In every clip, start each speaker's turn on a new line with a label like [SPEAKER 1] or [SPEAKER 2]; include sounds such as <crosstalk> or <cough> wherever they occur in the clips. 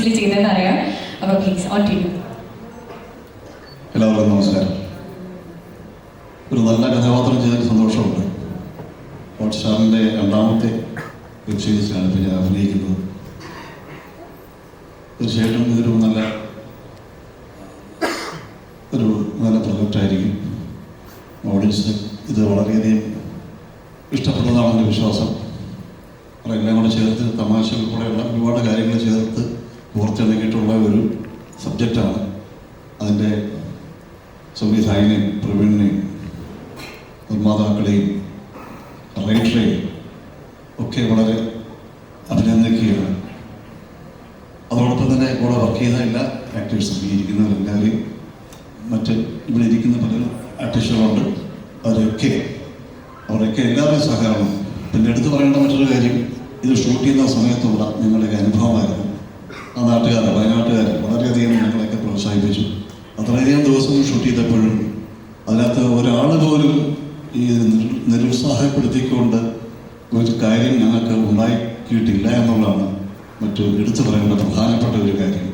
[SPEAKER 1] സീരീസിൽ ചെയ്യുന്നതെന്ന് അറിയാം. അപ്പോൾ പ്ലീസ് ഓൺ ടു
[SPEAKER 2] എല്ലാവർക്കും നമസ്കാരം. ഒരു നല്ല കഥാപാത്രം ചെയ്തതിൽ സന്തോഷമുണ്ട്. ഹോട്ട്സ്റ്റാറിന്റെ രണ്ടാമത്തെ വെബ് സീരീസിലാണ് ഇപ്പോൾ ഞാൻ അഭിനയിക്കുന്നത്. തീർച്ചയായിട്ടും ഇതൊരു നല്ല ഒരു നല്ല പ്രൊജക്റ്റായിരിക്കും. ഓഡിയൻസിന് ഇത് വളരെയധികം ഇഷ്ടപ്പെട്ടതാണ് എന്റെ വിശ്വാസം. എല്ലാം കൂടെ ചേർത്ത് തമാശകൾ കൂടെയുള്ള ഒരുപാട് കാര്യങ്ങൾ ചേർത്ത് കോർത്തിണക്കിയിട്ടുള്ള ഒരു സബ്ജക്റ്റാണ്. അതിന്റെ സംവിധായകനെയും പ്രവീണിനെയും നിർമ്മാതാക്കളെയും റൈറ്ററെയും ഒക്കെ വളരെ അഭിനന്ദിക്കുകയാണ്. അതോടൊപ്പം തന്നെ കൂടെ വർക്ക് ചെയ്ത എല്ലാ ആക്ടേഴ്സും ഈ ഇരിക്കുന്നവരെല്ലാവരെയും മറ്റ് ഇവിടെ ഇരിക്കുന്ന പല ആർട്ടിസ്റ്റുകളുണ്ട്. അവരെയൊക്കെ അവരൊക്കെ എല്ലാവരുടെയും സഹകരണം. പിന്നെ എടുത്തു പറയേണ്ട മറ്റൊരു കാര്യം ഇത് ഷൂട്ട് ചെയ്യുന്ന സമയത്തുള്ള ഞങ്ങളുടെ അനുഭവമായിരുന്നു. ആ നാട്ടുകാർ വയനാട്ടുകാർ വളരെയധികം ഞങ്ങളെയൊക്കെ പ്രോത്സാഹിപ്പിച്ചു. അത്രയധികം ദിവസം ഷൂട്ട് ചെയ്തപ്പോഴും അതിനകത്ത് ഒരാൾ പോലും ഈ നിരു- നിരുത്സാഹപ്പെടുത്തിക്കൊണ്ട് ഒരു കാര്യം ഞങ്ങൾക്ക് ഉണ്ടാക്കിയിട്ടില്ല എന്നുള്ളതാണ് മറ്റു എടുത്തു പറയേണ്ട പ്രധാനപ്പെട്ട ഒരു കാര്യം.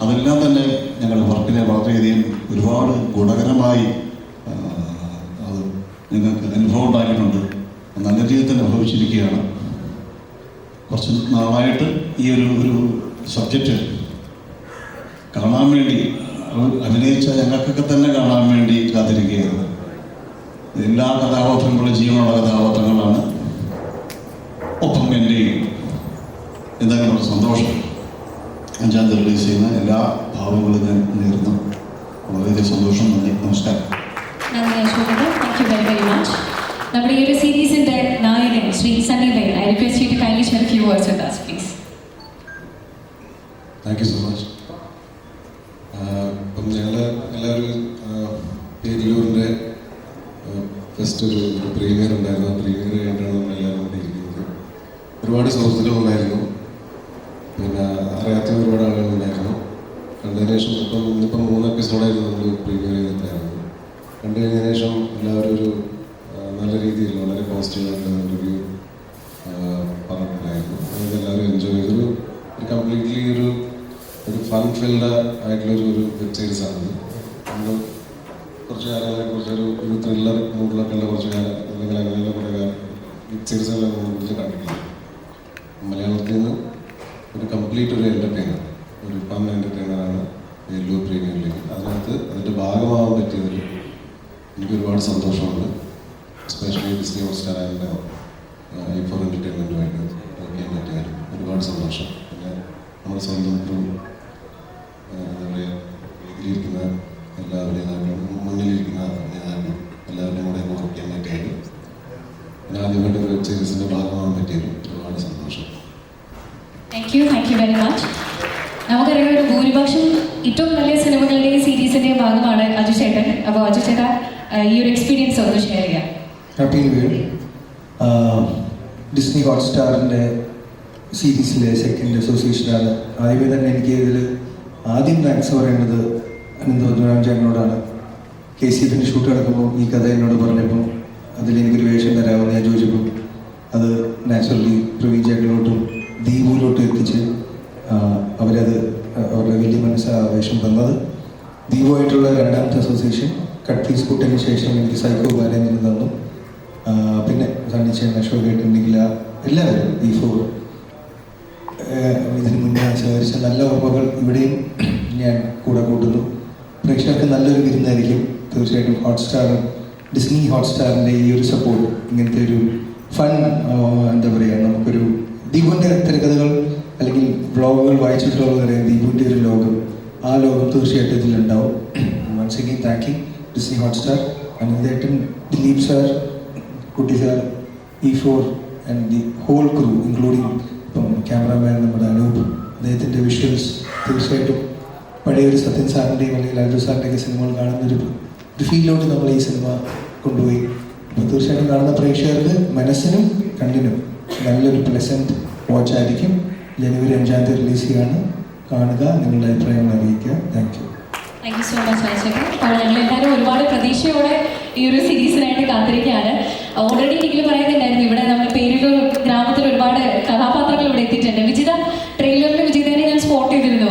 [SPEAKER 2] അതെല്ലാം തന്നെ ഞങ്ങളുടെ വർക്കിനെ വളരെയധികം ഒരുപാട് ഗുണകരമായി അത് ഞങ്ങൾക്ക് അനുഭവം ഉണ്ടാക്കിയിട്ടുണ്ട് നല്ല രീതിയിൽ തന്നെ അനുഭവിച്ചിരിക്കുകയാണ്. കുറച്ച് നാളായിട്ട് ഈ ഒരു ഒരു സബ്ജക്റ്റ് കാണാൻ വേണ്ടി അഭിനയിച്ച ഞങ്ങൾക്കൊക്കെ തന്നെ കാണാൻ വേണ്ടി കാത്തിരിക്കുകയായിരുന്നു. എല്ലാ കഥാപാത്രങ്ങളും ജീവനുള്ള കഥാപാത്രങ്ങളാണ് ഒപ്പം എന്റെയും. എന്തായാലും സന്തോഷം? അഞ്ചാം തീയതി റിലീസ് ചെയ്യുന്ന എല്ലാ ഭാവങ്ങളും ഞാൻ നേരുന്നു. വളരെയധികം സന്തോഷം. നന്ദി. നമസ്കാരം.
[SPEAKER 1] നമ്മുടെ ഈ ഒരു സീരീസിന്റെ നായകൻ Shri
[SPEAKER 3] thank you so much അപ്പം ഞങ്ങൾ എല്ലാവരും പേരിലൂരിന്റെ ഫസ്റ്റ് ഒരു പ്രീമിയർ ഉണ്ടായിരുന്നു. ആ പ്രീമിയർ കഴിഞ്ഞിട്ടാണ് നമ്മൾ എല്ലാവരും കൂടി ഇരിക്കുന്നത്. ഒരുപാട് സുഹൃത്തുക്കളുണ്ടായിരുന്നു പിന്നെ അറിയാത്ത ഒരുപാട് ആളുകളുണ്ടായിരുന്നു കണ്ടതിന് ശേഷം ഇപ്പം ഇന്നിപ്പം മൂന്ന് എപ്പിസോഡായിരുന്നു നമ്മൾ പ്രീമിയർ ചെയ്തിട്ടായിരുന്നു കണ്ടു കഴിഞ്ഞതിന് ശേഷം എല്ലാവരും ഒരു നല്ല രീതിയിൽ വളരെ പോസിറ്റീവായിട്ടുള്ള റിവ്യൂ പറഞ്ഞിട്ടുണ്ടായിരുന്നു. അതുകൊണ്ട് എല്ലാവരും എൻജോയ് ചെയ്തൊരു കംപ്ലീറ്റ്ലി ഒരു ഒരു ഫൺ ഫിൽഡ് ആയിട്ടുള്ള ഒരു വെബ് സീരീസ് ആണ് നമ്മൾ കുറച്ച് കാലങ്ങളെ കുറിച്ച് ഒരു ത്രില്ലർ മൂഡിലൊക്കെ ഉള്ള കുറച്ച് കാലം അല്ലെങ്കിൽ അങ്ങനെയുള്ള കുറേ കാലം വെബ് സീരീസുകൾ കൂടുതൽ കണ്ടിട്ടില്ല. മലയാളത്തിൽ നിന്ന് ഒരു കംപ്ലീറ്റ് ഒരു എന്റർടൈനർ ഒരു ഫൺ എന്റർടൈനറാണ് യെല്ലോ പ്രീമിയർ ലീഗ് അതിനകത്ത് അതിന്റെ ഭാഗമാവാൻ പറ്റിയതിൽ എനിക്ക് ഒരുപാട് സന്തോഷമുണ്ട്. Especially Disney Hotstar and E four എന്റർടൈൻമെന്റുമായിട്ട് work ചെയ്യാൻ പറ്റിയാലും ഒരുപാട് സന്തോഷം. പിന്നെ നമ്മുടെ സ്വന്തം എന്താ പറയുക ഇതിലിരിക്കുന്ന എല്ലാവരെയും അഭിനേതാക്കളും മുന്നിലിരിക്കുന്ന അഭിനേതാക്കളും എല്ലാവരുടെയും കൂടെ വർക്ക് ചെയ്യാൻ പറ്റിയാലും പിന്നെ ആദ്യമായിട്ട് ഒരു വെബ് സീരീസിന്റെ ഭാഗമാകാൻ പറ്റിയത് ഒരുപാട് സന്തോഷം.
[SPEAKER 1] Thank you thank you very much നമുക്കറിയാം ഒരു ഭൂരിപക്ഷം ഏറ്റവും വലിയ സിനിമകളുടെയും സീരീസിന്റെയും ഭാഗമാണ് അജു ചേട്ടൻ. അപ്പോൾ അജു ചേട്ടാ ഈ ഒരു എക്സ്പീരിയൻസ് ഒന്ന് ഷെയർ ചെയ്യാം
[SPEAKER 4] ഹാപ്പി ന്യൂ ഇയർ ഡിസ്നി ഹോട്ട്സ്റ്റാറിന്റെ സീരീസിലെ സെക്കൻഡ് അസോസിയേഷനാണ് ആദ്യമേ തന്നെ എനിക്ക് ഇതിൽ ആദ്യം താങ്ക്സ് പറയുന്നത് അനന്തപത്മനാഭൻ ചേട്ടനോടാണ്. കെ സി എഫിന്റെ ഷൂട്ട് നടക്കുമ്പോൾ ഈ കഥ എന്നോട് പറഞ്ഞപ്പോൾ അതിലെനിക്കൊരു വേഷം തരാമെന്ന് ഞാൻ ചോദിച്ചപ്പോൾ അത് നാച്ചുറലി പ്രവീൺ ചേട്ടനോട്ടും ദീപുവിലോട്ടും എത്തിച്ച് അവരത് അവരുടെ വലിയ മനസ്സ് വേഷം തന്നത്. ദീപുമായിട്ടുള്ള രണ്ടാമത്തെ അസോസിയേഷൻ കട്ട് ഫീസ് കൂട്ടിന് ശേഷം എനിക്ക് സൈക്കോ ബാലേന്ദ്രൻ തന്നു. പിന്നെ സണ്ണിച്ചേട്ടൻ അശോകേട്ടൻ നിഖില എല്ലാവരും ഈ ഫോർ ഇതിന് മുന്നേ സഹകരിച്ച നല്ല ഓർമ്മകൾ ഇവിടെയും ഞാൻ കൂടെ കൂട്ടുന്നു. പ്രേക്ഷകർക്ക് നല്ലൊരു വിരുന്നായിരിക്കും. തീർച്ചയായിട്ടും ഹോട്ട്സ്റ്റാറും ഡിസ്നി ഹോട്ട്സ്റ്റാറിന്റെ ഈ ഒരു സപ്പോർട്ട് ഇങ്ങനത്തെ ഒരു ഫൺ എന്താ പറയുക നമുക്കൊരു ദീപുവിന്റെ തിരക്കഥകൾ അല്ലെങ്കിൽ വ്ളോഗുകൾ വായിച്ചിട്ടുള്ളവരെ ദീപുവിന്റെ ഒരു ലോകം. ആ ലോകം തീർച്ചയായിട്ടും ഇതിലുണ്ടാവും. Once again thank you Disney Hotstar അനിതേട്ടൻ Dileep sir കുട്ടി sir E four and the whole crew including ഇപ്പം ക്യാമറാമാൻ നമ്മുടെ അനൂപ് അദ്ദേഹത്തിന്റെ വിഷ്വൽസ് തീർച്ചയായിട്ടും പഴയ ഒരു സത്യൻ സാറിന്റെയും അല്ലെങ്കിൽ ലാലു സാറിന്റെയൊക്കെ സിനിമകൾ കാണുന്ന ഒരു ഫീലിലോട്ട് നമ്മൾ ഈ സിനിമ കൊണ്ടുപോയി. അപ്പോൾ തീർച്ചയായിട്ടും കാണുന്ന പ്രേക്ഷകർക്ക് മനസ്സിനും കണ്ണിനും നല്ലൊരു പ്ലസന്റ് വാച്ച് ആയിരിക്കും. ജനുവരി അഞ്ചാം തീയതി റിലീസ് ചെയ്യാണ്. കാണുക നിങ്ങളുടെ അഭിപ്രായങ്ങൾ അറിയിക്കുക. Thank you
[SPEAKER 1] thank you so much അയച്ചേട്ടൻ അപ്പോൾ ഞങ്ങളെല്ലാവരും ഒരുപാട് പ്രതീക്ഷയോടെ ഈ ഒരു സീരീസിനായിട്ട് കാത്തിരിക്കുകയാണ്. ഓൾറെഡി എനിക്ക് പറയുന്നുണ്ടായിരുന്നു ഇവിടെ നമ്മൾ പേരിലൂർ ഗ്രാമത്തിൽ ഒരുപാട് കഥാപാത്രങ്ങൾ ഇവിടെ എത്തിയിട്ടുണ്ട് വിജിത ട്രെയിലറിൽ വിജിതനെ ഞാൻ സ്പോട്ട് ചെയ്തിരുന്നു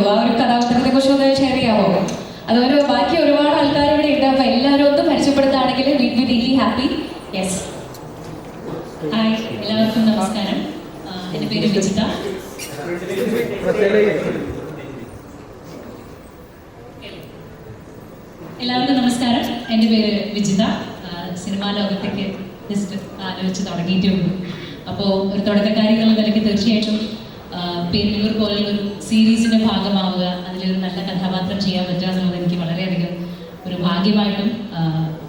[SPEAKER 1] എല്ലാവർക്കും നമസ്കാരം എന്റെ പേര് വിജിത ആ, സിനിമാ ലോകത്തേക്ക് ജസ്റ്റ് ആലോചിച്ച് തുടങ്ങിയിട്ടേ ഉള്ളൂ അപ്പോൾ ഒരു തുടക്കക്കാരി എന്നുള്ള നിലയ്ക്ക് തീർച്ചയായിട്ടും ആ, പേരിലൂർ പോലുള്ള ഒരു സീരീസിന്റെ ഭാഗമാവുക അതിലൊരു നല്ല കഥാപാത്രം ചെയ്യാൻ പറ്റുക എന്നുള്ളത് എനിക്ക് വളരെയധികം ഒരു ഭാഗ്യമായിട്ടും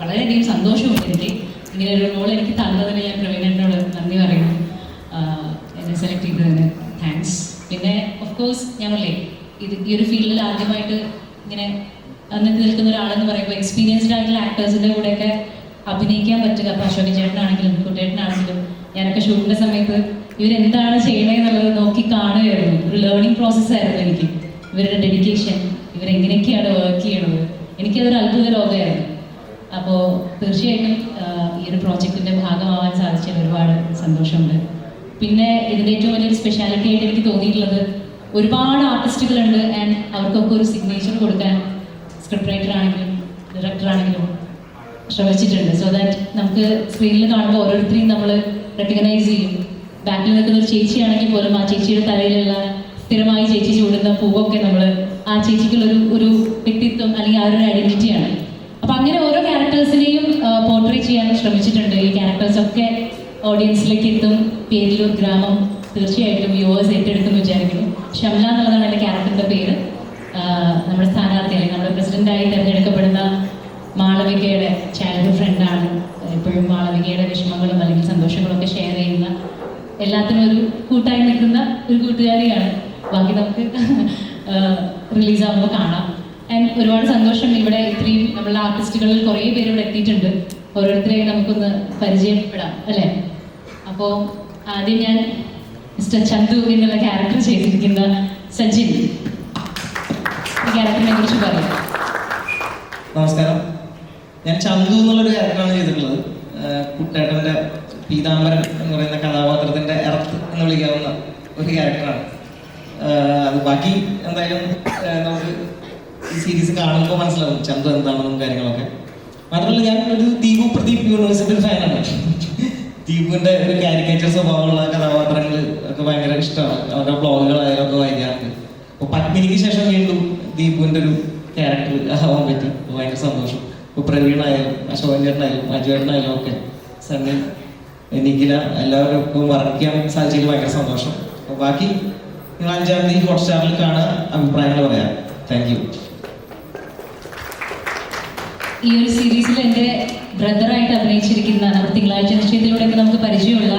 [SPEAKER 1] വളരെയധികം സന്തോഷമുണ്ട് എനിക്ക് ഇങ്ങനെ ഒരു റോൾ എനിക്ക് തന്നതിന് ഞാൻ പ്രവീണനോട് നന്ദി പറയുന്നു. എന്നെ സെലക്ട് ചെയ്തതിന് താങ്ക്സ് പിന്നെ ഓഫ് കോഴ്സ് പറയേ ഇത് ഈ ഒരു ഫീൽഡിൽ ആദ്യമായിട്ട് ഇങ്ങനെ അന്ന് നിൽക്കുന്ന ഒരാളെന്ന് പറയുമ്പോൾ എക്സ്പീരിയൻസ്ഡ് ആയിട്ടുള്ള ആക്ടേഴ്സിന്റെ കൂടെയൊക്കെ അഭിനയിക്കാൻ പറ്റുക. അപ്പോൾ അശോകൻ ചേട്ടനാണെങ്കിലും കുട്ടേട്ടനാണെങ്കിലും ഞാനൊക്കെ ഷൂട്ടിന്റെ സമയത്ത് ഇവരെന്താണ് ചെയ്യണേ എന്നുള്ളത് നോക്കി കാണുകയായിരുന്നു. ഒരു ലേണിംഗ് പ്രോസസ്സായിരുന്നു എനിക്ക്. ഇവരുടെ ഡെഡിക്കേഷൻ ഇവരെങ്ങനെയൊക്കെയാണ് വർക്ക് ചെയ്യണത്. എനിക്കതൊരു അത്ഭുത രോഗമായിരുന്നു അപ്പോൾ തീർച്ചയായിട്ടും ഈ ഒരു പ്രോജക്റ്റിന്റെ ഭാഗമാവാൻ സാധിച്ചതിൽ ഒരുപാട് സന്തോഷമുണ്ട്. പിന്നെ ഇതിന്റെ ഏറ്റവും വലിയൊരു സ്പെഷ്യാലിറ്റി ആയിട്ട് എനിക്ക് തോന്നിയിട്ടുള്ളത് ഒരുപാട് ആർട്ടിസ്റ്റുകളുണ്ട് ആൻഡ് അവർക്കൊക്കെ ഒരു സിഗ്നേച്ചർ കൊടുക്കാൻ സ്ക്രിപ്റ്റ് റൈറ്റർ ആണെങ്കിലും ഡയറക്ടർ ആണെങ്കിലും ശ്രമിച്ചിട്ടുണ്ട്. സോ ദാറ്റ് നമുക്ക് സ്ക്രീനിൽ കാണുമ്പോൾ ഓരോരുത്തരെയും നമ്മൾ റെക്കഗ്നൈസ് ചെയ്യും. ബാക്കിൽ നിൽക്കുന്ന ഒരു ചേച്ചിയാണെങ്കിൽ പോലും ആ ചേച്ചിയുടെ തലയിലുള്ള സ്ഥിരമായി ചേച്ചി ചൂടുന്ന പൂവൊക്കെ നമ്മൾ ആ ചേച്ചിക്കുള്ളൊരു ഒരു വ്യക്തിത്വം അല്ലെങ്കിൽ ആ ഒരു ഐഡന്റിറ്റിയാണ് അപ്പൊ അങ്ങനെ ഓരോ ക്യാരക്ടേഴ്സിനെയും പോർട്രേ ചെയ്യാൻ ശ്രമിച്ചിട്ടുണ്ട്. ഈ ക്യാരക്ടേഴ്സ് ഒക്കെ ഓഡിയൻസിലേക്ക് എത്തും. പേരിലൂർ ഗ്രാമം തീർച്ചയായിട്ടും വ്യൂവേഴ്സ് ഏറ്റെടുക്കുന്നു വിചാരിക്കുന്നു. ഷംല എന്നുള്ളതാണ് എന്റെ ക്യാരക്ടറിന്റെ പേര്. നമ്മുടെ സ്ഥാനാർത്ഥി അല്ലെങ്കിൽ നമ്മുടെ പ്രസിഡന്റായി തിരഞ്ഞെടുക്കപ്പെടുന്ന മാളവികയുടെ ചൈൽഡ് ഫ്രണ്ടാണ് എപ്പോഴും മാളവികയുടെ വിഷമങ്ങളും അല്ലെങ്കിൽ സന്തോഷങ്ങളും ഒക്കെ ഷെയർ ചെയ്യുന്ന എല്ലാത്തിനും ഒരു കൂട്ടായി നിൽക്കുന്ന ഒരു കൂട്ടുകാരിയാണ്. ബാക്കി നമുക്ക് റിലീസ് ആകുമ്പോൾ കാണാം. ആൻഡ് ഒരുപാട് സന്തോഷം ഇവിടെ ഇത്രയും നമ്മളുടെ ആർട്ടിസ്റ്റുകളിൽ കുറേ പേര് ഇവിടെ എത്തിയിട്ടുണ്ട്. ഓരോരുത്തരെയും നമുക്കൊന്ന് പരിചയപ്പെടാം അല്ലേ? അപ്പോൾ ആദ്യം ഞാൻ മിസ്റ്റർ ചന്തു എന്നുള്ള ക്യാരക്ടർ ചെയ്തിരിക്കുന്ന സജിൻ. ഈ ക്യാരക്ടറിനെ കുറിച്ച് പറയാം.
[SPEAKER 5] നമസ്കാരം. ഞാൻ ചന്തു എന്നുള്ളൊരു ക്യാരക്ടറാണ് ചെയ്തിട്ടുള്ളത്. കുട്ടേട്ടന്റെ പീതാംബരൻ എന്ന് പറയുന്ന കഥാപാത്രത്തിന്റെ എർത്ത് എന്ന് വിളിക്കാവുന്ന ഒരു ക്യാരക്ടറാണ് അത് ബാക്കി എന്തായാലും നമുക്ക് ഈ സീരീസ് കാണുമ്പോൾ മനസ്സിലാവും ചന്തു എന്താണെന്നും കാര്യങ്ങളൊക്കെ. മാത്രമല്ല ഞാൻ ഒരു ദീപു പ്രദീപ് യൂണിവേഴ്സിറ്റി ഫാനാണ് ദീപുവിന്റെ ഒരു കാരിക്കേച്ചർ സ്വഭാവമുള്ള കഥാപാത്രങ്ങൾ ഒക്കെ ഭയങ്കര ഇഷ്ടമാണ്. അവരുടെ ബ്ലോഗുകളായാലും ഒക്കെ വായിക്കാറുണ്ട് അപ്പോൾ പത്മിനിക്ക് ശേഷം വീണ്ടും ദീപുവിന്റെ ഒരു ക്യാരക്ടർ ആവാൻ പറ്റി. ഭയങ്കര സന്തോഷം. ഇപ്പോൾ പ്രവീണായാലും അശോകൻ ചേട്ടനായാലും അജുവേട്ടനായാലും ഒക്കെ. സണ്ണി നിഖില എല്ലാവർക്കും വർക്ക് ചെയ്യാൻ സാധിച്ചതിൽ ഭയങ്കര സന്തോഷം. അപ്പോൾ ബാക്കി നിങ്ങൾ അഞ്ചാം തീയതി ഹോട്ട്സ്റ്റാറിൽ കാണുക. അഭിപ്രായങ്ങൾ പറയാം. താങ്ക് യു
[SPEAKER 1] ഈ ഒരു സീരീസിൽ എന്റെ ബ്രദറായിട്ട് അഭിനയിച്ചിരിക്കുന്ന നമ്മുടെ തിങ്കളാഴ്ച നിശ്ചയത്തിലൂടെയൊക്കെ നമുക്ക് പരിചയമുള്ള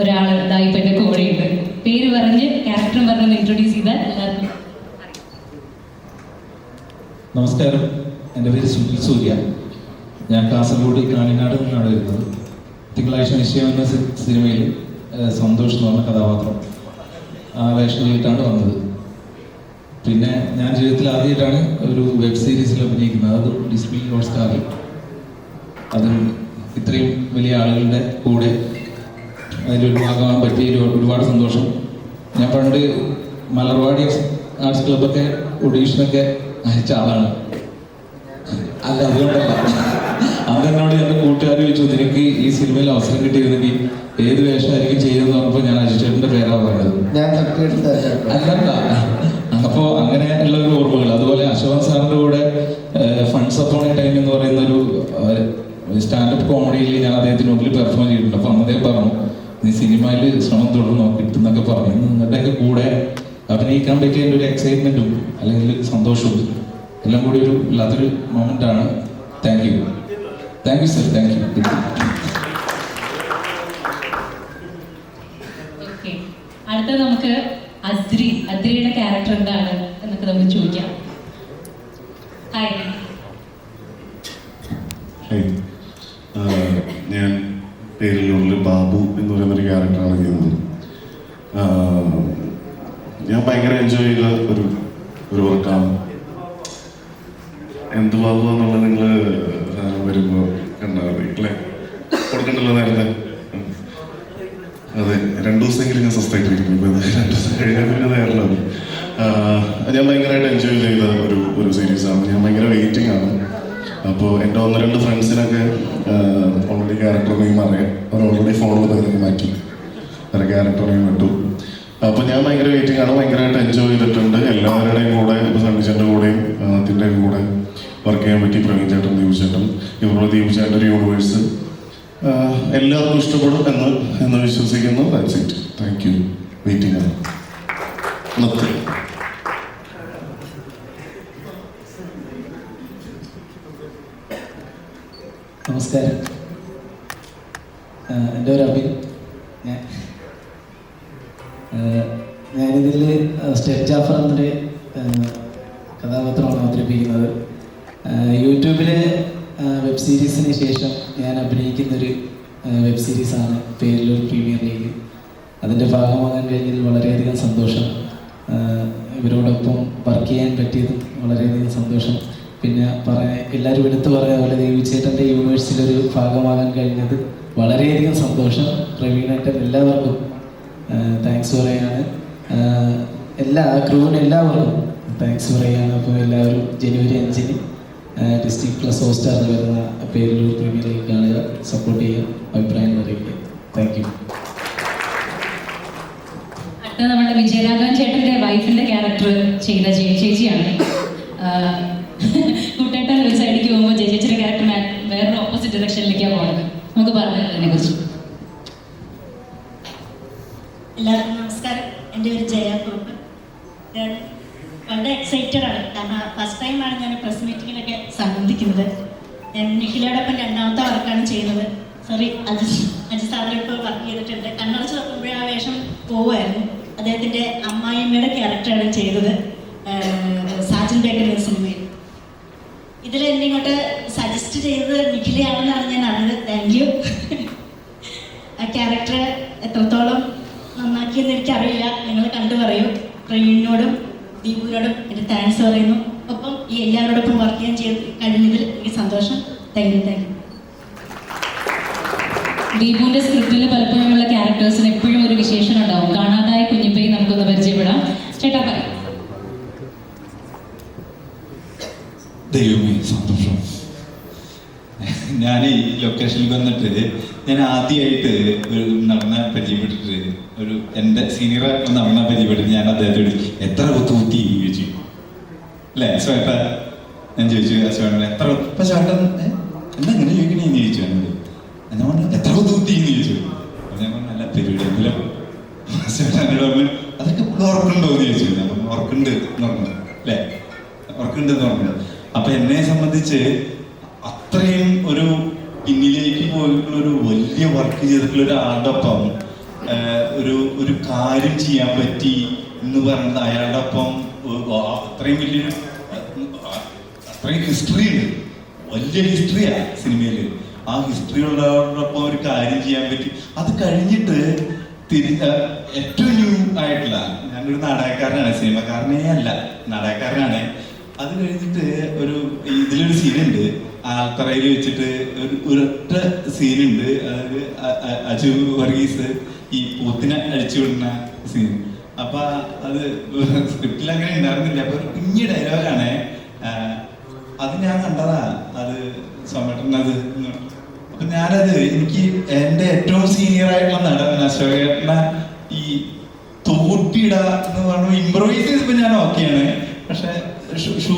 [SPEAKER 1] ഒരാൾ ഇതായി ഇപ്പം എന്റെ കൂടെയുണ്ട് പേര് പറഞ്ഞ് ക്യാരക്ടറും പറഞ്ഞ് ഇൻട്രൊഡ്യൂസ് ചെയ്താൽ എല്ലാവർക്കും
[SPEAKER 6] നമസ്കാരം. എന്റെ പേര് സുനിൽ സൂര്യ. ഞാൻ കാസർഗോഡ് കാണിനാട് നിന്നാണ് വരുന്നത്. തിങ്കളാഴ്ച നിശ്ചയം എന്ന സിനിമയിൽ സന്തോഷ് എന്ന് പറഞ്ഞ കഥാപാത്രം ആ വേഷങ്ങളിട്ടാണ് വന്നത്. പിന്നെ ഞാൻ ജീവിതത്തിൽ ആദ്യമായിട്ടാണ് ഒരു വെബ് സീരീസിൽ അഭിനയിക്കുന്നത്. അത് ഡിസ്പ്ലേ ഹോട്ട്സ്റ്റാറിൽ അതും ഇത്രയും വലിയ ആളുകളുടെ കൂടെ അതിലൊരു ഭാഗമാകാൻ പറ്റിയ ഒരുപാട് സന്തോഷം. ഞാൻ പണ്ട് മലർവാടി ആർട്സ് ക്ലബ്ബൊക്കെ ഒഡീഷനൊക്കെ അയച്ച ആളാണ്. അല്ല അതുകൊണ്ടല്ല. അന്ന് എന്നോട് എന്റെ കൂട്ടുകാർ ചോദിച്ചു നിനക്ക് ഈ സിനിമയിൽ അവസരം കിട്ടിയിരുന്നെങ്കിൽ ഏത് വേഷമായിരിക്കും ചെയ്യുന്നത് പറഞ്ഞപ്പോൾ ഞാൻ അജിഷേട്ടിന്റെ പേരാണ് പറഞ്ഞത്. അല്ലല്ല. അപ്പോൾ അങ്ങനെ ഉള്ള ഒരു ഓർമ്മകൾ. അതുപോലെ അശോക് സാറിന്റെ കൂടെ ഫണ്ട്സ് അപ്പോൺ ടൈം എന്ന് പറയുന്ന ഒരു സ്റ്റാൻഡപ്പ് കോമഡിയിൽ ഞാൻ അദ്ദേഹത്തിന് മുമ്പിൽ പെർഫോം ചെയ്തിട്ടുണ്ട്. അപ്പോൾ അദ്ദേഹം പറഞ്ഞു നീ സിനിമയിൽ ശ്രമം തുടർന്നോ? കിട്ടുന്നൊക്കെ പറഞ്ഞു. നിങ്ങളുടെയൊക്കെ കൂടെ അഭിനയിക്കാൻ പറ്റിയ ഒരു എക്സൈറ്റ്മെന്റും അല്ലെങ്കിൽ സന്തോഷവും എല്ലാം കൂടി ഒരു വല്ലാത്തൊരു മൊമെന്റ് ആണ്. Thank you thank you sir thank you
[SPEAKER 1] അടുത്ത നമുക്ക് അദ്രി അദ്രിയുടെ ക്യാരക്ടർ എന്താണ് എന്നൊക്കെ നമുക്ക് ചോദിക്കാം. ഹായ്
[SPEAKER 7] ഹായ് ഞാൻ പേരിലുള്ള ബാബു എന്ന് പറയുന്നൊരു ക്യാരക്ടറാണ് ചെയ്യുന്നത്. ഞാൻ ഭയങ്കര എൻജോയ് ചെയ്ത ഒരു ഒരു വർക്കാണ് എന്ത് ബാബു എന്നുള്ളത് നിങ്ങൾ വരുമ്പോൾ കണ്ടാൽ മതി കൊടുക്കണ്ടല്ലോ നേരത്തെ. അതെ രണ്ടു ദിവസമെങ്കിലും ഞാൻ സ്വസ്ഥമായിട്ടിരിക്കും ഇപ്പൊ ഇത് രണ്ടു ദിവസം കഴിഞ്ഞാൽ പിന്നെ നേരല്ലോ ഞാൻ ഭയങ്കരമായിട്ട് എൻജോയ് ചെയ്ത ഒരു ഒരു സീരീസാണ് ഞാൻ ഭയങ്കര വെയിറ്റിംഗ് ആണ്. അപ്പോൾ എന്റെ ഒന്ന് രണ്ട് ഫ്രണ്ട്സിനൊക്കെ ഓൾറെഡി ക്യാരക്ടർ നെയിം അറിയാം. അവർ ഓൾറെഡി ഫോണിൽ പകരം മാറ്റി. അവരുടെ ക്യാരക്ടർ നെയിം ഇട്ടു. അപ്പോൾ ഞാൻ ഭയങ്കര വെയിറ്റിംഗ് ആണ്. ഭയങ്കരമായിട്ട് എൻജോയ് ചെയ്തിട്ടുണ്ട്. എല്ലാവരുടെയും കൂടെ ഇപ്പോൾ സണ്ണിച്ചേട്ടന്റെ കൂടെയും അതിന്റെ കൂടെ. വർക്ക് ചെയ്യാൻ പറ്റി പ്രവീൺ ചേട്ടൻ ദീപു ചേട്ടൻ. ഇവരുടെ ദീപു യൂണിവേഴ്സ് എല്ലാവർക്കും ഇഷ്ടപ്പെടും എന്ന് എന്ന് വിശ്വസിക്കുന്നു. That's it thank you waiting ആണ്. നന്ദി
[SPEAKER 8] നമസ്കാരം. എന്റെ ഒരു അഭിൻ ഞാൻ ഞാനിതിൽ സ്റ്റെറ്റ് ജാഫർ എന്നൊരു കഥാപാത്രമാണ് അവതരിപ്പിക്കുന്നത്. യൂട്യൂബിലെ വെബ് സീരീസിന് ശേഷം ഞാൻ അഭിനയിക്കുന്നൊരു വെബ് സീരീസാണ് പേരിലൂർ പ്രീമിയർ ലീഗ് അതിന്റെ ഭാഗമാകാൻ കഴിഞ്ഞതിൽ വളരെയധികം സന്തോഷം. ഇവരോടൊപ്പം വർക്ക് ചെയ്യാൻ പറ്റിയതും വളരെയധികം സന്തോഷം. പിന്നെ പറയാൻ എല്ലാവരും എടുത്തു പറയാൻ പോലെ ദേവിച്ചേട്ടന്റെ യൂണിവേഴ്സിലൊരു ഭാഗമാകാൻ കഴിഞ്ഞത് വളരെയധികം സന്തോഷം. പ്രവീണേട്ടൻ എല്ലാവർക്കും താങ്ക്സ് പറയാണ്. എല്ലാ ക്രൂവിന് എല്ലാവർക്കും താങ്ക്സ് പറയാണ്. അപ്പോൾ എല്ലാവരും ജനുവരി അഞ്ചിന് ഡിസ്ട്രിക്ട് പ്ലസ് ഹോസ്റ്റാറിൽ വരുന്ന പേരിലൂർ പ്രീമിയർ ലീഗ് കാണുക. സപ്പോർട്ട് ചെയ്യുക. അഭിപ്രായം അറിയിക്കുക. താങ്ക് യു
[SPEAKER 1] നമ്മുടെ വിജയരാഘവൻ ചേട്ടന്റെ വൈഫിന്റെ ക്യാരക്ടർ ചെയ്ത ചേച്ചിയാണ്. കുട്ടേട്ടൻ ഒരു സൈഡിലേക്ക് പോകുമ്പോൾ ചേച്ചിയുടെ ക്യാരക്ടർ വേറൊരു ഓപ്പോസിറ്റ് ഡയറക്ഷനിലേക്കാണ് പോകുന്നത് നമുക്ക് പറഞ്ഞു അതിനെ കുറിച്ച്
[SPEAKER 9] എല്ലാവർക്കും നമസ്കാരം എന്റെ പേര് ജയ കുറുപ്പ് ഞാൻ വളരെ എക്സൈറ്റഡ് ആണ് കാരണം ഫസ്റ്റ് ടൈമാണ് ഞാൻ പ്രസ് മീറ്റിങ്ങിലൊക്കെ സംബന്ധിക്കുന്നത് ഞാൻ നിഖിലയോടൊപ്പം രണ്ടാമത്തെ വർക്കാണ് ചെയ്യുന്നത്. സോറി അജി അജി സാറിലിപ്പോൾ വർക്ക് ചെയ്തിട്ടുണ്ട്. കണ്ണടച്ച് നോക്കുമ്പോഴേ ആ വേഷം പോവുമായിരുന്നു. അദ്ദേഹത്തിന്റെ അമ്മായിയമ്മയുടെ ക്യാരക്ടറാണ് ചെയ്തത്. സാജൻ ബേക്കർ സിനിമയിൽ. ഇതിൽ എന്നെ ഇങ്ങോട്ട് സജസ്റ്റ് ചെയ്തത് നിഖിലയാണെന്നാണ് ഞാൻ അറിഞ്ഞത്. താങ്ക് യു ആ ക്യാരക്ടർ എത്രത്തോളം നന്നാക്കിയെന്ന് എനിക്കറിയില്ല. നിങ്ങൾ കണ്ടു പറയൂ. പ്രവീണിനോടും ദീപുവിനോടും എന്റെ താങ്ക്സ് പറയുന്നു. ഈ എല്ലാവരോടൊപ്പം വർക്ക് ചെയ്യാൻ ചെയ്ത് കഴിഞ്ഞതിൽ എനിക്ക് സന്തോഷം. താങ്ക് യു താങ്ക് യു
[SPEAKER 1] ദീപുവിന്റെ സ്ക്രിപ്റ്റിൽ പലപ്പോഴുമുള്ള ക്യാരക്ടേഴ്സിന് എപ്പോഴും ഒരു വിശേഷണം ഉണ്ടാവും. കാണാതായ കുഞ്ഞിപ്പയെ നമുക്കൊന്ന് പരിചയപ്പെടാം. ചേട്ടാ പറയും.
[SPEAKER 10] ദൈവമേ സന്തോഷം. ഞാൻ ഈ ലൊക്കേഷനിൽ വന്നിട്ട് ഞാൻ ആദ്യമായിട്ട് ഒരു നടനെ പരിചയപ്പെട്ടിട്ട് ഒരു എന്റെ സീനിയർ ആയിട്ടുള്ള നടനെ പരിചയപ്പെട്ടിട്ട് ഞാൻ അദ്ദേഹത്തോട് എത്ര ബുദ്ധിമുട്ടി കുത്തി ചോദിച്ചു. അല്ലേ? സ്വേട്ട ഞാൻ ചോദിച്ചു സ്വേട്ടൻ എത്ര ഇപ്പൊ ചേട്ടൻ "ഏ, എന്താ ഇങ്ങനെ ചോദിക്കണേന്ന് ചോദിച്ചു എന്നോട്. ഞാൻ പറഞ്ഞു എത്ര ദൂത്തി എന്ന് ചോദിച്ചു. അപ്പൊ ഞാൻ പറഞ്ഞു നല്ല പരിപാടിയെങ്കിലും ചേട്ടൻ എന്നോട് പറഞ്ഞു അതൊക്കെ ഉറക്കുണ്ടോ എന്ന് ചോദിച്ചു. ഞാൻ പറഞ്ഞു ഉറക്കുണ്ട് എന്ന് പറഞ്ഞു അല്ലേ? ഉറക്കുണ്ട് എന്ന് പറഞ്ഞു അപ്പൊ എന്നെ സംബന്ധിച്ച് അത്രയും ഒരു പിന്നിലേക്ക് പോയിട്ടുള്ള ഒരു വലിയ വർക്ക് ചെയ്തിട്ടുള്ള ഒരാളുടെ ഒപ്പം ഒരു ഒരു കാര്യം ചെയ്യാൻ പറ്റി എന്ന് പറയുന്നത് അയാളുടെ ഒപ്പം അത്രയും വലിയൊരു അത്രയും ഹിസ്റ്ററി ഉണ്ട് വലിയ ഹിസ്റ്ററിയാ സിനിമയിൽ. ആ ഹിസ്റ്ററി ഉള്ളവരോടൊപ്പം ഒരു കാര്യം ചെയ്യാൻ പറ്റി. അത് കഴിഞ്ഞിട്ട് തിരി ഏറ്റവും ന്യൂ ആയിട്ടുള്ള ഞാനൊരു നാടകക്കാരനാണ് സിനിമക്കാരനേ അല്ല നാടകക്കാരനാണ്. അത് കഴിഞ്ഞിട്ട് ഒരു ഇതിലൊരു സീനുണ്ട്. ആൽത്തറയിൽ വെച്ചിട്ട് ഒരു ഒരൊറ്റ സീനുണ്ട്. അതായത് അജു വർഗീസ് ഈ പൂത്തിനെ അഴിച്ചു വിടുന്ന സീൻ. അപ്പൊ അത് <laughs> സ്ക്രിപ്റ്റിൽ അങ്ങനെ ഉണ്ടായിരുന്നില്ല. അപ്പൊ കുഞ്ഞു ഡയലോഗാണ് അത് ഞാൻ കണ്ടതാ. അത് സോമേട്ടനത് അപ്പൊ ഞാനത് എനിക്ക് എന്റെ ഏറ്റവും സീനിയർ ആയിട്ടുള്ള നടൻ അശോകേട്ടന ഈ തോട്ടിട എന്ന് പറഞ്ഞു ഇംപ്രവൈസ് ചെയ്തപ്പോ ഞാൻ ഓക്കെയാണ് പക്ഷെ ഷൂ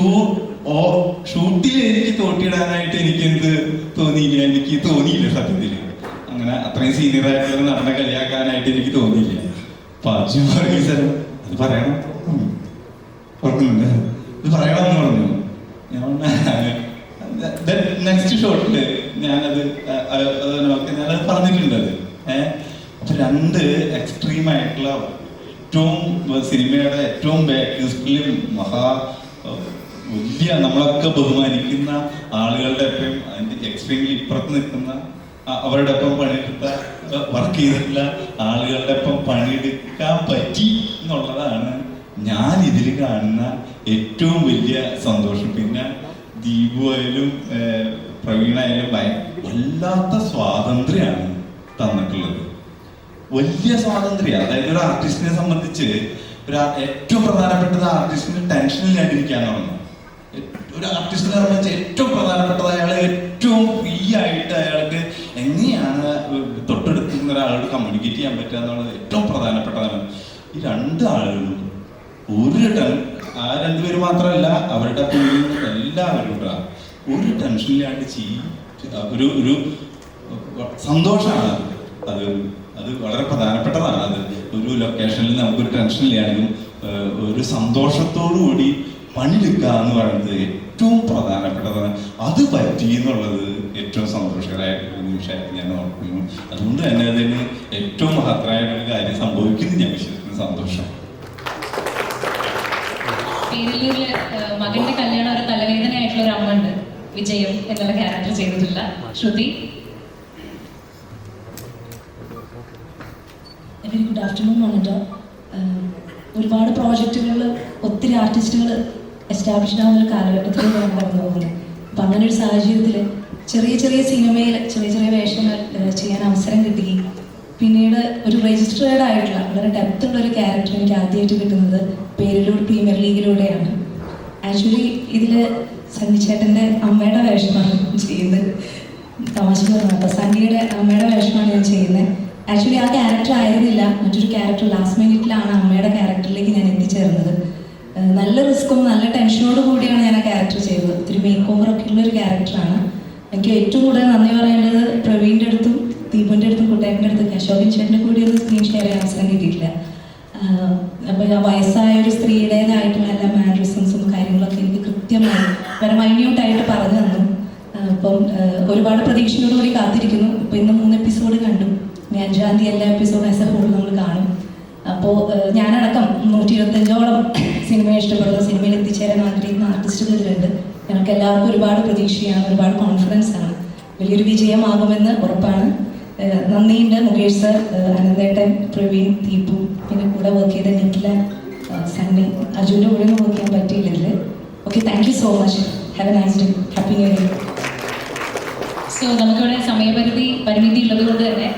[SPEAKER 10] ഓ ഷൂട്ടിൽ എനിക്ക് തോട്ടിയിടാനായിട്ട് എനിക്ക് എന്ത് തോന്നിയില്ല? എനിക്ക് തോന്നിയില്ല സത്യത്തിൽ അങ്ങനെ അത്രയും സീനിയർ ആയിട്ടുള്ള നടനെ കളിയാക്കാനായിട്ട് എനിക്ക് തോന്നിയില്ല. അപ്പൊ പറയും അത് പറയണം. ഓർക്കുന്നുണ്ട്. ഇത് പറയണമെന്ന് പറഞ്ഞു. നെക്സ്റ്റ് ഷോട്ടിൽ ഞാനത് ഞാനത് പറഞ്ഞിട്ടുണ്ട് അത്. ഏഹ് അപ്പൊ രണ്ട് എക്സ്ട്രീം ആയിട്ടുള്ള ഏറ്റവും സിനിമയുടെ ഏറ്റവും ബാക്ക് ബാക്കിലും മഹാ വലിയ നമ്മളൊക്കെ ബഹുമാനിക്കുന്ന ആളുകളുടെ ഒപ്പം അതിന്റെ എക്സ്ട്രീമിൽ ഇപ്പുറത്ത് നിൽക്കുന്ന അവരുടെ ഒപ്പം പണിയെടുത്ത വർക്ക് ചെയ്തിട്ടുള്ള ആളുകളുടെ ഒപ്പം പണിയെടുക്കാൻ പറ്റി എന്നുള്ളതാണ് ഞാൻ ഇതിൽ കാണുന്ന ഏറ്റവും വലിയ സന്തോഷം. പിന്നെ ദീപു ആയാലും പ്രവീണായാലും വല്ലാത്ത സ്വാതന്ത്ര്യമാണ് തന്നിട്ടുള്ളത്. വലിയ സ്വാതന്ത്ര്യം. അതായത് ഒരു ആർട്ടിസ്റ്റിനെ സംബന്ധിച്ച് ഒരു ഏറ്റവും പ്രധാനപ്പെട്ടത് ആർട്ടിസ്റ്റിന് ടെൻഷനില്ലാണ്ടിരിക്കാൻ പറഞ്ഞു. ഒരു ആർട്ടിസ്റ്റിനെ സംബന്ധിച്ച് ഏറ്റവും പ്രധാനപ്പെട്ടത് അയാൾ ഏറ്റവും ഫ്രീ ആയിട്ട് അയാൾക്ക് എങ്ങനെയാണ് തൊട്ടടുത്തുന്ന ഒരാളോട് കമ്മ്യൂണിക്കേറ്റ് ചെയ്യാൻ പറ്റുക എന്നുള്ളത് ഏറ്റവും പ്രധാനപ്പെട്ടതാണ്. ഈ രണ്ട് ആളുകളും ഒരു ആ രണ്ടുപേര് മാത്രമല്ല അവരുടെ എല്ലാവരും ഒരു ടെൻഷനില്ലാണ്ട് ചെയ് ഒരു ഒരു സന്തോഷമാണ് അത്. അത് വളരെ പ്രധാനപ്പെട്ടതാണ് അത്. ഒരു ലൊക്കേഷനിൽ നമുക്കൊരു ടെൻഷൻ ഇല്ലാണെങ്കിലും ഒരു സന്തോഷത്തോടു കൂടി പണിയെടുക്കുക എന്ന് പറയുന്നത് ഏറ്റവും പ്രധാനപ്പെട്ടതാണ്. അത് പറ്റി എന്നുള്ളത് ഏറ്റവും സന്തോഷകരമായ ഒരു നിമിഷമായിട്ട് ഞാൻ ഓർക്കുന്നു. അതുകൊണ്ട് തന്നെ അതിന് ഏറ്റവും മഹത്തരായിട്ടുള്ള കാര്യം സംഭവിക്കുന്നു. ഞാൻ വിശ്വസിക്കുന്ന സന്തോഷം.
[SPEAKER 1] പേരിലൂരിൽ ഏഹ്, മകന്റെ കല്യാണം ഒരു തലവേദനയായിട്ടുള്ള ഒരു അമ്മ ഉണ്ട് വിജയം എന്നുള്ള ക്യാരക്ടർ ചെയ്തിട്ടില്ല Shruti.
[SPEAKER 11] Very good afternoon monitor ഒരുപാട് പ്രോജക്റ്റുകളിൽ ഒത്തിരി ആർട്ടിസ്റ്റുകൾ എസ്റ്റാബ്ലിഷ് ആവുന്ന ഒരു കാലഘട്ടത്തിൽ ഞാൻ കടന്നു പോകുന്നത് അപ്പം അങ്ങനെ ഒരു സാഹചര്യത്തിൽ ചെറിയ ചെറിയ സിനിമയിൽ ചെറിയ ചെറിയ വേഷങ്ങൾ ചെയ്യാൻ അവസരം കിട്ടുകയും പിന്നീട് ഒരു രജിസ്റ്റേർഡ് ആയിട്ടുള്ള വളരെ ഡെപ്ത് ഉള്ള ഒരു ക്യാരക്ടർ എനിക്ക് ആദ്യമായിട്ട് കിട്ടുന്നത് പേരിലൂടെ പ്രീമിയർ ലീഗിലൂടെയാണ് ആക്ച്വലി ഇതിൽ സണ്ണിച്ചേട്ടന്റെ അമ്മയുടെ വേഷമാണ് ചെയ്യുന്നത്. തമാശ അപ്പോൾ സണ്ണിയുടെ അമ്മയുടെ വേഷമാണ് ഞാൻ ചെയ്യുന്നത്. ആക്ച്വലി ആ ക്യാരക്ടർ ആയിരുന്നില്ല. മറ്റൊരു ക്യാരക്ടർ ലാസ്റ്റ് മിനിറ്റിലാണ് അമ്മയുടെ ക്യാരക്ടറിലേക്ക് ഞാൻ എത്തിച്ചേർന്നത്. നല്ല റിസ്ക്കും നല്ല ടെൻഷനോട് കൂടിയാണ് ഞാൻ ആ ക്യാരക്ടർ ചെയ്തത്. ഒത്തിരി മേക്ക് ഓവർ ഒക്കെ ഉള്ള ഒരു ക്യാരക്ടറാണ് എനിക്ക് ഏറ്റവും കൂടുതൽ നന്ദി പറയേണ്ടത് പ്രവീണിന്റെ അടുത്തും ദീപുന്റെ അടുത്തും കുട്ടേട്ടന്റെ അടുത്തും അശോകൻ ചേട്ടന്റെ കൂടി ഒരു സ്ക്രീൻ ഷെയർ ചെയ്യാൻ അവസരം കിട്ടിയിട്ടില്ല. അപ്പോൾ ആ വയസ്സായ ഒരു സ്ത്രീയുടേതായിട്ടുള്ള എല്ലാ മാനറിസംസും കാര്യങ്ങളൊക്കെ എനിക്ക് കൃത്യമായി വളരെ മൈന്യൂട്ടായിട്ട് പറഞ്ഞു തന്നു. അപ്പം ഒരുപാട് പ്രതീക്ഷയോട് കൂടി കാത്തിരിക്കുന്നു. ഇപ്പം ഇന്ന് മൂന്ന് എപ്പിസോഡ് കണ്ടു. അഞ്ചാം തീയതി എല്ലാ എപ്പിസോഡും ആസ് എ ഹോൾ നമ്മൾ കാണും. അപ്പോൾ ഞാനടക്കം നൂറ്റി ഇരുപത്തഞ്ചോളം സിനിമയെ ഇഷ്ടപ്പെടുന്ന. സിനിമയിൽ എത്തിച്ചേരാൻ ആഗ്രഹിക്കുന്ന ആർട്ടിസ്റ്റുകളിലുണ്ട് ഞങ്ങൾക്ക് എല്ലാവർക്കും ഒരുപാട് പ്രതീക്ഷയാണ് ഒരുപാട് കോൺഫിഡൻസ് ആണ്. വലിയൊരു വിജയമാകുമെന്ന് ഉറപ്പാണ്. നന്ദിയുണ്ട് മുകേഷ് സർ അനന്തേട്ടൻ പ്രവീൺ ദീപു പിന്നെ കൂടെ വർക്ക് ചെയ്ത നിഖില സണ്ണി അർജുന്റെ കൂടെ ഒന്നും വർക്ക് ചെയ്യാൻ പറ്റിയില്ല okay thank you so much have a nice day happy new year
[SPEAKER 1] so നമുക്കിവിടെ സമയപരിധി പരിമിതി ഉള്ളത് കൊണ്ട് തന്നെ